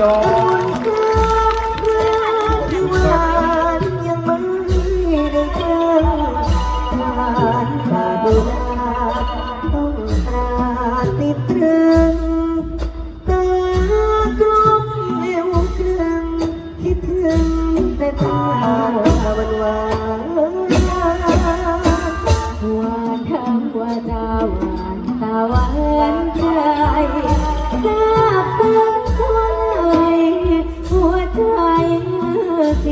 น้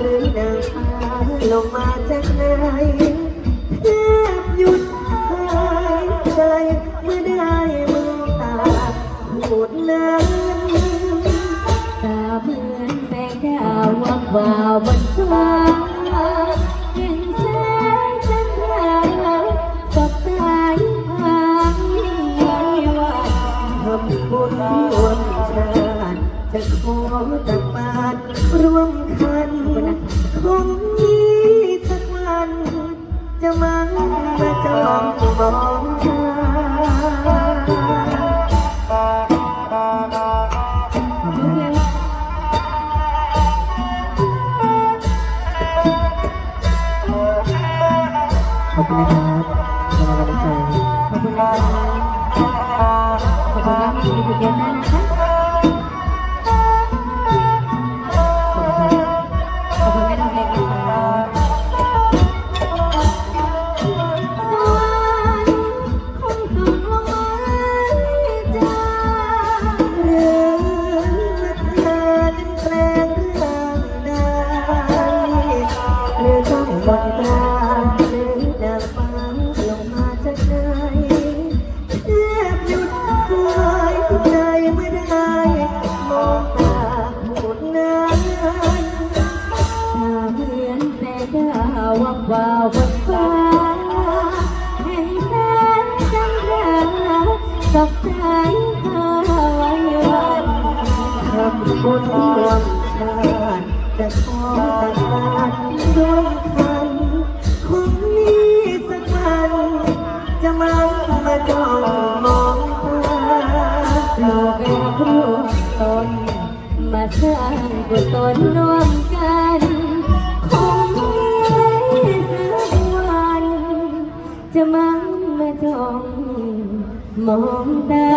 หรือนางฟ้าลงมาจากไหนแทบหยุดหายใจเมื่อได้มือตาพูดนั้นตาเหมือนแสงดาววับวาวบนฟ้าเห็นแสงจันทราสบตายิ่งหางยิ่งใหวันทำบุญร่วมชาติจะข อตักบาตรร่วมคันคงมีสักวัน จะมามาจองมองหาขอบคุณนะครับสำหรับกำลังใจขอบคุณนะครับขอบคุณครับมีคุณเดียวหน้านะคะ ฟ้าแห่งแสงจันทราสบใจหาไว้วันทำบุญร่วมชาติจะขอตาตรร่วมคันคงมีสักวันจะมามาจ้องมองตาโลกรักร่วมตนมาสร้างกุศลร่วม องมองตา